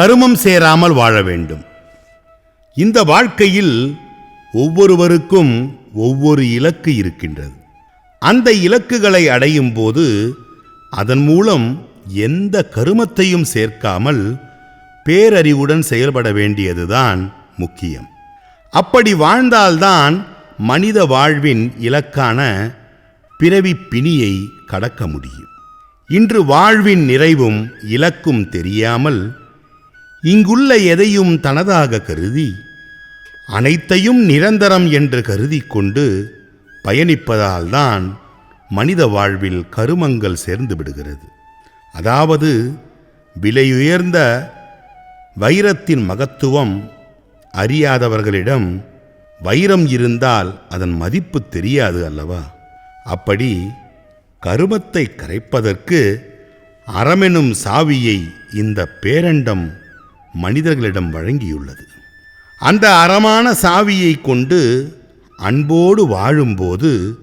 கருமம் சேராமல் வாழ வேண்டும். இந்த வாழ்க்கையில் ஒவ்வொருவருக்கும் ஒவ்வொரு இலக்கு இருக்கின்றது. அந்த இலக்குகளை அடையும் போது அதன் மூலம் எந்த கருமத்தையும் சேர்க்காமல் பேரறிவுடன் செயல்பட வேண்டியதுதான் முக்கியம். அப்படி வாழ்ந்தால்தான் மனித வாழ்வின் இலக்கான பிறவி பிணியை கடக்க முடியும். இன்று வாழ்வின் நிறைவும் இலக்கும் தெரியாமல் இங்குள்ள எதையும் தனதாக கருதி அனைத்தையும் நிரந்தரம் என்று கருதி கொண்டு பயணிப்பதால்தான் மனித வாழ்வில் கருமங்கள் சேர்ந்து விடுகிறது. அதாவது விலையுயர்ந்த வைரத்தின் மகத்துவம் அறியாதவர்களிடம் வைரம் இருந்தால் அதன் மதிப்பு தெரியாது அல்லவா? அப்படி கருமத்தை கரைப்பதற்கு அறமெனும் சாவியை இந்த பேரண்டம் மனிதர்களிடம் வழங்கியுள்ளது. அந்த அறமான சாவியை கொண்டு அன்போடு வாழும்போது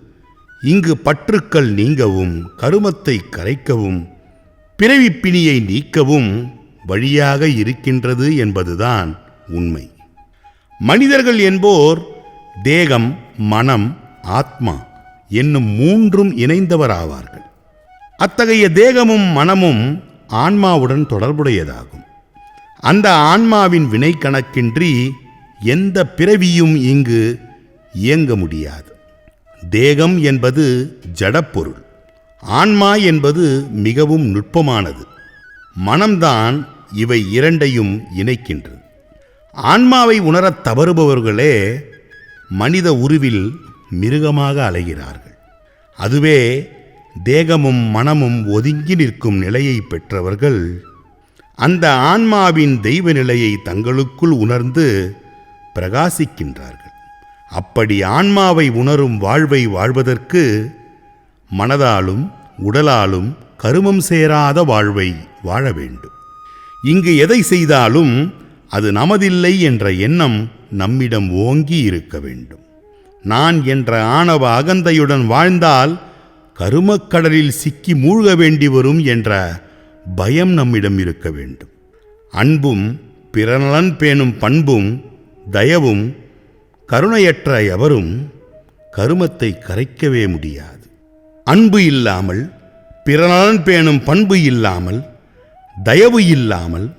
இங்கு பற்றுக்கள் நீங்கவும் கருமத்தை கரைக்கவும் பிறவி பிணியை நீக்கவும் வழியாக இருக்கின்றது என்பதுதான் உண்மை. மனிதர்கள் என்போர் தேகம் மனம் ஆத்மா என்னும் மூன்றும் இணைந்தவராவார்கள். அத்தகைய தேகமும் மனமும் ஆன்மாவுடன் தொடர்புடையதாகும். அந்த ஆன்மாவின் வினை கணக்கின்றி எந்த பிறவியும் இங்கு இயங்க முடியாது. தேகம் என்பது ஜடப்பொருள். ஆன்மா என்பது மிகவும் நுட்பமானது. மனம்தான் இவை இரண்டையும் இணைக்கின்றது. ஆன்மாவை உணரத் தவறுபவர்களே மனித உருவில் மிருகமாக அலைகிறார்கள். அதுவே தேகமும் மனமும் ஒதுங்கி நிற்கும் நிலையை பெற்றவர்கள் அந்த ஆன்மாவின் தெய்வ நிலையை தங்களுக்குள் உணர்ந்து பிரகாசிக்கின்றார்கள். அப்படி ஆன்மாவை உணரும் வாழ்வை வாழ்வதற்கு மனதாலும் உடலாலும் கருமம் சேராத வாழ்வை வாழ வேண்டும். இங்கு எதை செய்தாலும் அது நமதில்லை என்ற எண்ணம் நம்மிடம் ஓங்கி இருக்க வேண்டும். நான் என்ற ஆணவ அகந்தையுடன் வாழ்ந்தால் கருமக்கடலில் சிக்கி மூழ்க வேண்டி வரும் என்ற பயம் நம்மிடம் இருக்க வேண்டும். அன்பும் பிறநலன் பேணும் பண்பும் தயவும் கருணையற்ற எவரும் கருமத்தை கரைக்கவே முடியாது. அன்பு இல்லாமல் பிறநலன் பேணும் பண்பு இல்லாமல் தயவு இல்லாமல்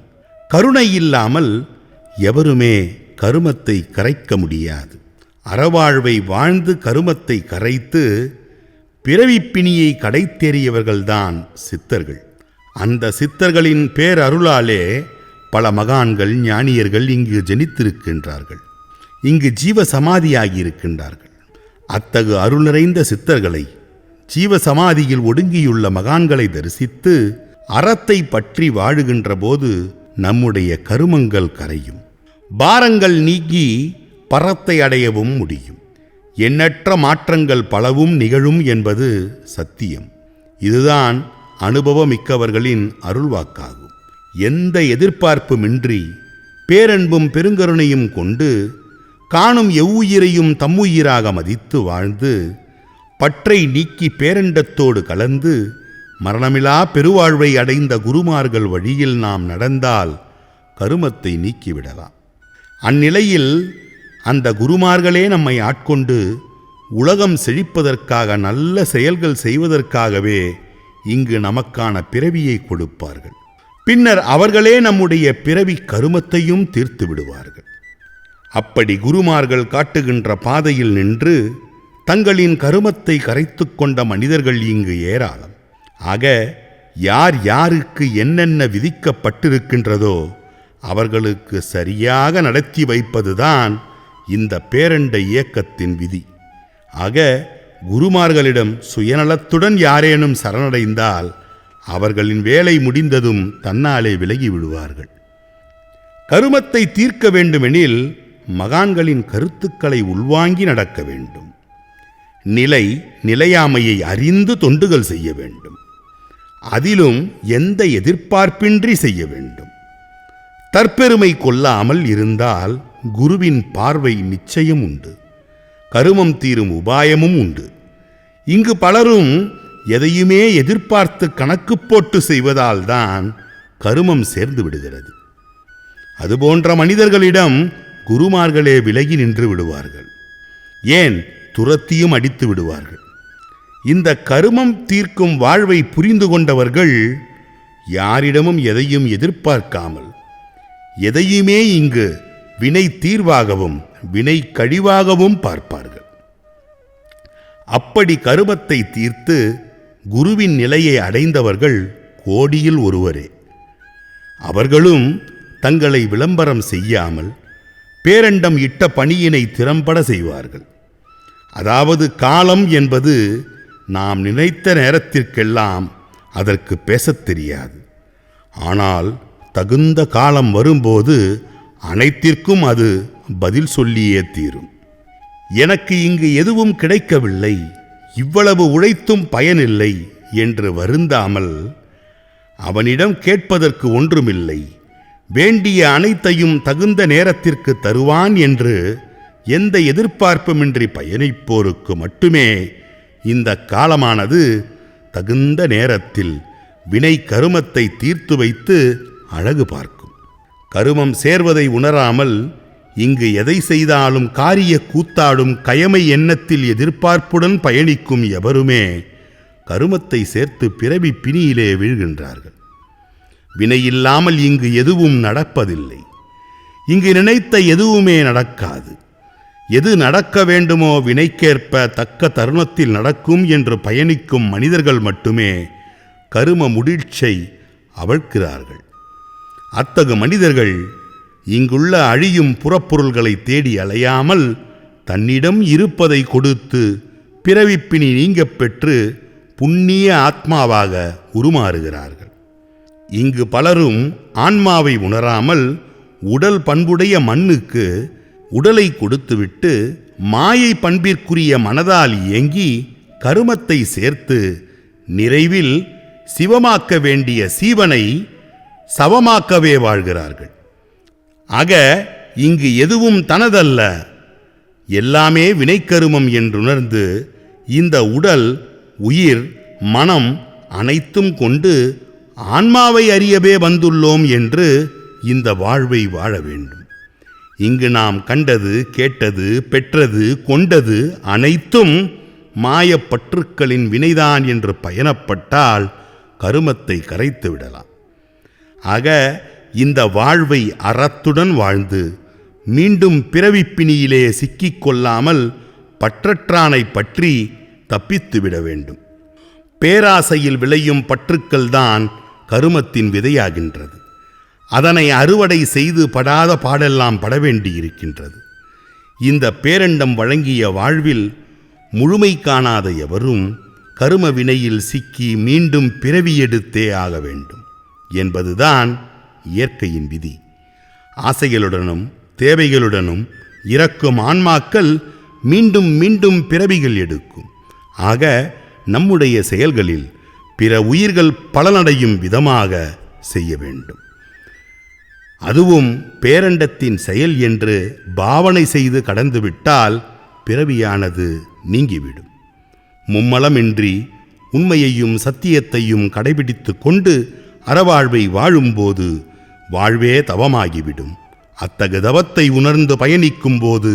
கருணை இல்லாமல் எவருமே கருமத்தை கரைக்க முடியாது. அறவாழ்வை வாழ்ந்து கருமத்தை கரைத்து பிறவிப்பிணியை கடைத்தேறியவர்கள்தான் சித்தர்கள். அந்த சித்தர்களின் பேரருளாலே பல மகான்கள் ஞானியர்கள் இங்கு ஜனித்திருக்கின்றார்கள். இங்கு ஜீவ சமாதியாகி இருக்கின்றார்கள் அத்தகு அருள் நிறைந்த சித்தர்களை ஜீவ சமாதியில் ஒடுங்கியுள்ள மகான்களை தரிசித்து அறத்தை பற்றி வாழுகின்ற போது நம்முடைய கருமங்கள் கரையும். பாரங்கள் நீக்கி பரத்தை அடையவும் முடியும். எண்ணற்ற மாற்றங்கள் பலவும் நிகழும் என்பது சத்தியம். இதுதான் அனுபவமிக்கவர்களின் அருள்வாக்காகும். எந்த எதிர்பார்ப்புமின்றி பேரன்பும் பெருங்கருணையும் கொண்டு காணும் எவ்வுயிரையும் தம்முயிராக மதித்து வாழ்ந்து பற்றை நீக்கி பேரண்டத்தோடு கலந்து மரணமிலா பெருவாழ்வை அடைந்த குருமார்கள் வழியில் நாம் நடந்தால் கருமத்தை நீக்கிவிடலாம். அந்நிலையில் அந்த குருமார்களே நம்மை ஆட்கொண்டு உலகம் செழிப்பதற்காக நல்ல செயல்கள் செய்வதற்காகவே இங்கு நமக்கான பிறவியை கொடுப்பார்கள். பின்னர் அவர்களே நம்முடைய பிறவி கருமத்தையும் தீர்த்து விடுவார்கள். அப்படி குருமார்கள் காட்டுகின்ற பாதையில் நின்று தங்களின் கருமத்தை கரைத்து கொண்ட மனிதர்கள் இங்கு ஏராளம். ஆக யார் யாருக்கு என்னென்ன விதிக்கப்பட்டிருக்கின்றதோ அவர்களுக்கு சரியாக நடத்தி வைப்பதுதான் இந்த பேரண்ட இயக்கத்தின் விதி. ஆக குருமார்களிடம் சுயநலத்துடன் யாரேனும் சரணடைந்தால் அவர்களின் வேலை முடிந்ததும் தன்னாலே விலகி விடுவார்கள். கருமத்தை தீர்க்க வேண்டுமெனில் மகான்களின் கருத்துக்களை உள்வாங்கி நடக்க வேண்டும். நிலை நிலையாமையை அறிந்து தொண்டுகள் செய்ய வேண்டும். அதிலும் எந்த எதிர்பார்ப்பின்றி செய்ய வேண்டும். தற்பெருமை கொள்ளாமல் இருந்தால் குருவின் பார்வை நிச்சயம் உண்டு. கருமம் தீரும் உபாயமும் உண்டு. இங்கு பலரும் எதையுமே எதிர்பார்த்து கணக்கு போட்டு செய்வதால் தான் கருமம் சேர்ந்து விடுகிறது. அதுபோன்ற மனிதர்களிடம் குருமார்களே விலகி நின்று விடுவார்கள். ஏன்? துரத்தியும் அடித்து விடுவார்கள். இந்த கருமம் தீர்க்கும் வாழ்வை புரிந்து கொண்டவர்கள் யாரிடமும் எதையும் எதிர்பார்க்காமல் எதையுமே இங்கு வினை தீர்வாகவும் வினை கழிவாகவும் பார்ப்பார்கள். அப்படி கருமத்தை தீர்த்து குருவின் நிலையை அடைந்தவர்கள் கோடியில் ஒருவரே. அவர்களும் தங்களை விளம்பரம் செய்யாமல் பேரண்டம் இட்ட பணியினை திறம்பட செய்வார்கள். அதாவது காலம் என்பது நாம் நினைத்த நேரத்திற்கெல்லாம் அதற்கு பேசத் தெரியாது. ஆனால் தகுந்த காலம் வரும்போது அனைத்திற்கும் அது பதில் சொல்லியே தீரும். எனக்கு இங்கு எதுவும் கிடைக்கவில்லை இவ்வளவு உழைத்தும் பயனில்லை என்று வருந்தாமல் அவனிடம் கேட்பதற்கு ஒன்றுமில்லை. வேண்டிய அனைத்தையும் தகுந்த நேரத்திற்கு தருவான் என்று எந்த எதிர்பார்ப்புமின்றி பயணிப்போருக்கு மட்டுமே இந்த காலமானது தகுந்த நேரத்தில் வினை கருமத்தை தீர்த்து வைத்து அழகு பார்க்கும். கருமம் சேர்வதை உணராமல் இங்கு எதை செய்தாலும் காரிய கூத்தாடும் கயமை எண்ணத்தில் எதிர்பார்ப்புடன் பயணிக்கும் எவருமே கருமத்தை சேர்த்து பிறவி பிணியிலே வீழ்கின்றார்கள். வினையில்லாமல் இங்கு எதுவும் நடப்பதில்லை. இங்கு நினைத்த எதுவுமே நடக்காது. எது நடக்க வேண்டுமோ வினைக்கேற்ப தக்க தருணத்தில் நடக்கும் என்று பயணிக்கும் மனிதர்கள் மட்டுமே கரும முடிச்சை அவழ்க்கிறார்கள். அத்தகு மனிதர்கள் இங்குள்ள அழியும் புறப்பொருள்களை தேடி அலையாமல் தன்னிடம் இருப்பதை கொடுத்து பிறவிப்பினி நீங்கப் பெற்று புண்ணிய ஆத்மாவாக உருமாறுகிறார்கள். இங்கு பலரும் ஆன்மாவை உணராமல் உடல் பண்புடைய மண்ணுக்கு உடலை கொடுத்துவிட்டு மாயை பண்பிற்குரிய மனதால் இயங்கி கருமத்தை சேர்த்து நிறைவில் சிவமாக்க வேண்டிய சீவனை சவமாக்கவே வாழ்கிறார்கள். ஆக இங்கு எதுவும் தனதல்ல. எல்லாமே வினைக்கருமம் என்றுணர்ந்து இந்த உடல் உயிர் மனம் அனைத்தும் கொண்டு ஆன்மாவை அறியவே வந்துள்ளோம் என்று இந்த வாழ்வை வாழ வேண்டும். இங்கு நாம் கண்டது கேட்டது பெற்றது கொண்டது அனைத்தும் மாயப்பற்றுக்களின் வினைதான் என்று பயணப்பட்டால் கருமத்தை கரைத்து விடலாம் ஆக இந்த வாழ்வை அறத்துடன் வாழ்ந்து மீண்டும் பிறவிப்பிணியிலே சிக்கிக் கொள்ளாமல் பற்றற்றானை பற்றி தப்பித்து விட வேண்டும். பேராசையில் விளையும் பற்றுக்கள்தான் கருமத்தின் விதையாகின்றது. அதனை அறுவடை செய்து படாத பாடெல்லாம் பட வேண்டியிருக்கின்றது. இந்த பேரண்டம் வழங்கிய வாழ்வில் முழுமை காணாத எவரும் கரும வினையில் சிக்கி மீண்டும் பிறவியெடுத்தே ஆக வேண்டும் என்பதுதான் இயற்கையின் விதி. ஆசைகளுடனும் தேவைகளுடனும் இறக்கும் ஆன்மாக்கள் மீண்டும் மீண்டும் பிறவிகள் எடுக்கும். ஆக நம்முடைய செயல்களில் பிற உயிர்கள் பலனடையும் விதமாக செய்ய வேண்டும். அதுவும் பேரண்டத்தின் செயல் என்று பாவனை செய்து கடந்துவிட்டால் பிறவியானது நீங்கிவிடும். மும்மலமின்றி உண்மையையும் சத்தியத்தையும் கடைபிடித்து கொண்டு அறவாழ்வை வாழும்போது வாழ்வே தவமாகிவிடும். அத்தகு தவத்தை உணர்ந்து பயணிக்கும் போது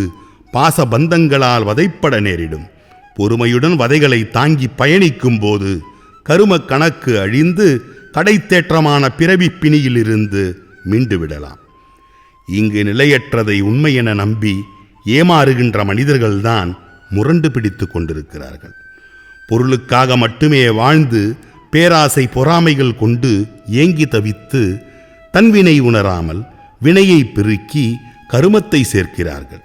பாசபந்தங்களால் வதைப்பட நேரிடும். பொறுமையுடன் வதைகளை தாங்கி பயணிக்கும் போது கரும கணக்கு அழிந்து கடைத்தேற்றமான பிறவி பிணியிலிருந்து மீண்டு விடலாம் இங்கு நிலையற்றதை உண்மையென நம்பி ஏமாறுகின்ற மனிதர்கள்தான் முரண்டு பிடித்து கொண்டிருக்கிறார்கள். பொருளுக்காக மட்டுமே வாழ்ந்து பேராசை பொறாமைகள் கொண்டு ஏங்கி தவித்து தன்வினை உணராமல் வினையை பெருக்கி கருமத்தை சேர்க்கிறார்கள்.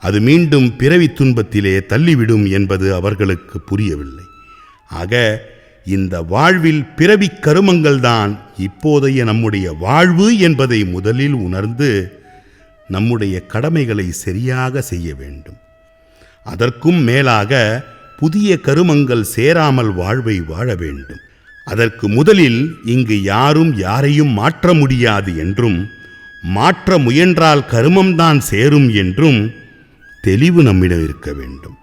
அது மீண்டும் பிறவி துன்பத்திலே தள்ளிவிடும் என்பது அவர்களுக்கு புரியவில்லை. ஆக இந்த வாழ்வில் பிறவிக் கருமங்கள்தான் இப்போதைய நம்முடைய வாழ்வு என்பதை முதலில் உணர்ந்து நம்முடைய கடமைகளை சரியாக செய்ய வேண்டும். அதற்கும் மேலாக புதிய கருமங்கள் சேராமல் வாழ்வை வாழ வேண்டும். அதற்கு முதலில் இங்கு யாரும் யாரையும் மாற்ற முடியாது என்றும் மாற்ற முயன்றால் கருமம்தான் சேரும் என்றும் தெளிவு நம்மிடம் இருக்க வேண்டும்.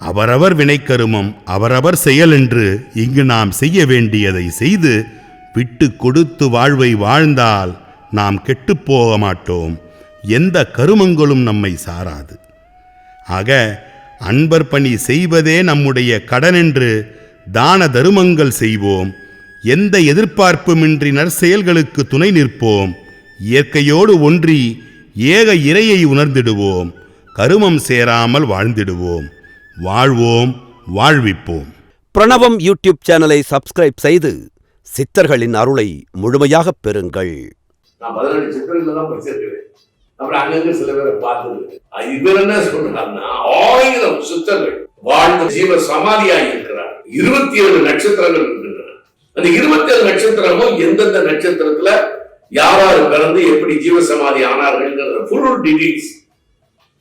அவரவர் வினைக்கருமம் அவரவர் செயல் என்று இங்கு நாம் செய்ய வேண்டியதை செய்து விட்டு கொடுத்து வாழ்வை வாழ்ந்தால் நாம் கெட்டுப்போக மாட்டோம். எந்த கருமங்களும் நம்மை சாராது. ஆக அன்பர் பணி செய்வதே நம்முடைய கடனென்று தான தருமங்கள் செய்வோம். எந்த எதிர்பார்ப்புமின்றி நற்செயல்களுக்கு துணை நிற்போம். இயற்கையோடு ஒன்றி ஏக இறையை உணர்ந்திடுவோம். கருமம் சேராமல் வாழ்ந்திடுவோம். வாழ்வோம் வாழ்விப்போம். பிரணவம் யூடியூப் சேனலை சப்ஸ்கிரைப் செய்து சித்தர்களின் அருளை முழுமையாகப் பெறுங்கள். நான் பதினெட்டு சித்திரங்கள் தான் படிச்சிருக்கிறேன். அப்புறம் அங்கங்க சில பேரை பார்த்தது இவர் என்ன சொல்றாருன்னா ஆயிரம் சித்தர்கள் வாழ்ந்த ஜீவ சமாதியாய் இருக்கிறார் இருபத்தி ஏழு நட்சத்திரங்கள் இருக்கின்றன. அந்த இருபத்தி ஏழு நட்சத்திரமும் எந்தெந்த நட்சத்திரத்துல யாராரு பிறந்து எப்படி ஜீவசமாதி ஆனார்கள் ஆனார்கள்ங்கிறத ஃபுல் டீடைல்ஸ்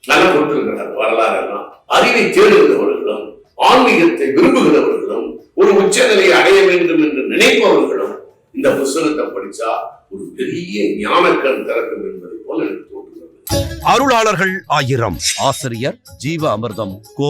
நல்லா கொடுத்திருக்கிறார் வரலாறு எல்லாம். அறிவை தேடுகிறவர்களும் ஆன்மீகத்தை விரும்புகிறவர்களும் ஒரு உச்சநிலையை அடைய வேண்டும் என்று நினைப்பவர்களும் இந்த புஸ்தகத்தை படிச்சா ஒரு பெரிய ஞானக்கண் திறக்கும் என்பதை போல எனக்கு தோன்றுகிறது. அருளாளர்கள் ஆயிரம். ஆசிரியர் ஜீவ அமிர்தம் கோ